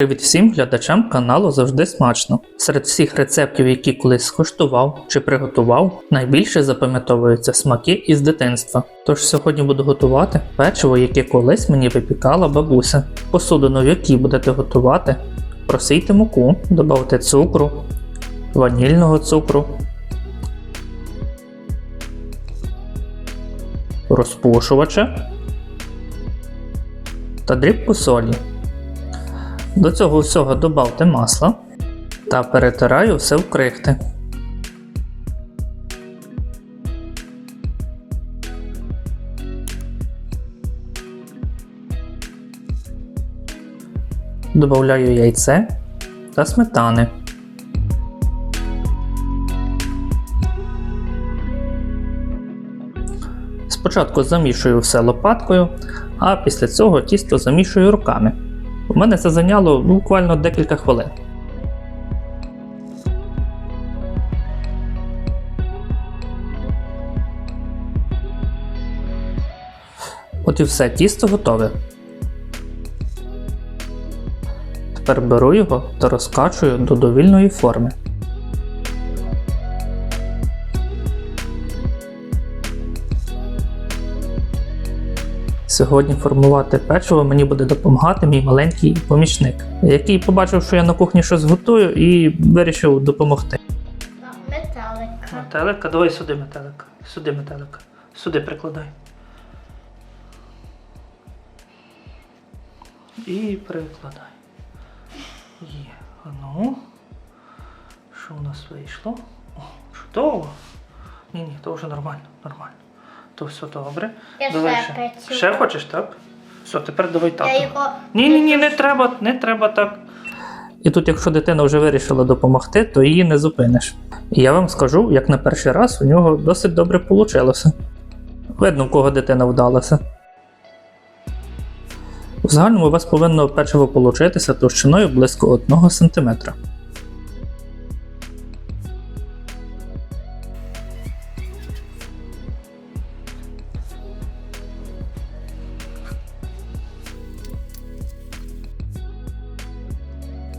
Привіт всім глядачам каналу завжди смачно. Серед всіх рецептів, які колись скуштував чи приготував, найбільше запам'ятовуються смаки із дитинства. Тож сьогодні буду готувати печиво, яке колись мені випікала бабуся. Посудину, в якій будете готувати, просійте муку, додавте цукру, ванільного цукру, розпушувача та дрібку солі. До цього всього додавте масло та перетираю все в крихти. Добавляю яйце та сметани. Спочатку замішую все лопаткою, а після цього тісто замішую руками. У мене це зайняло буквально декілька хвилин. От і все, тісто готове. Тепер беру його та розкачую до довільної форми. Сьогодні формувати печиво мені буде допомагати мій маленький помічник, який побачив, що я на кухні щось готую, і вирішив допомогти. Металика. Метелика, давай сюди метелика. Сюди метелика. Сюди прикладай. І прикладай. Є. А ну. Що у нас вийшло? О, чудово. Ні, ні, то вже нормально, нормально. То все добре. Я давай ще працюю. ще хочеш, так? Все, тепер давай так. Його Ні, ні, ні, не треба, не треба так. І тут, якщо дитина вже вирішила допомогти, то її не зупиниш. І я вам скажу, як на перший раз у нього досить добре вийшло. Видно, в кого дитина вдалася. В загальному у вас повинно печиво получитися товщиною близько 1 см.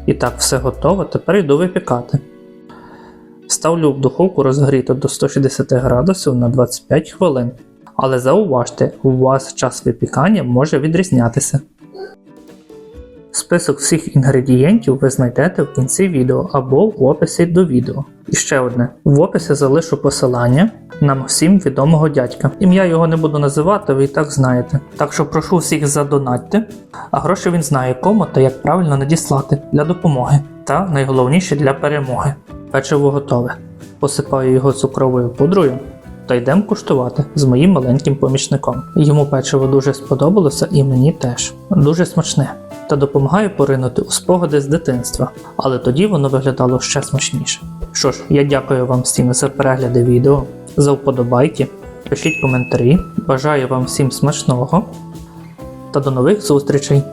І так, все готово, тепер йду випікати. Ставлю в духовку розгріту до 160 градусів на 25 хвилин. Але зауважте, у вас час випікання може відрізнятися. Список всіх інгредієнтів ви знайдете в кінці відео або в описі до відео. І ще одне: в описі залишу посилання на всім відомого дядька. Ім'я його не буду називати, ви і так знаєте. Так що прошу всіх задонатьте, а гроші він знає кому та як правильно надіслати для допомоги. Та найголовніше для перемоги. Печиво готове. Посипаю його цукровою пудрою та йдемо куштувати з моїм маленьким помічником. Йому печиво дуже сподобалося і мені теж. Дуже смачне. Та допомагає поринути у спогади з дитинства, але тоді воно виглядало ще смачніше. Що ж, я дякую вам всім за перегляди відео, за вподобайки, пишіть коментарі, бажаю вам всім смачного та до нових зустрічей!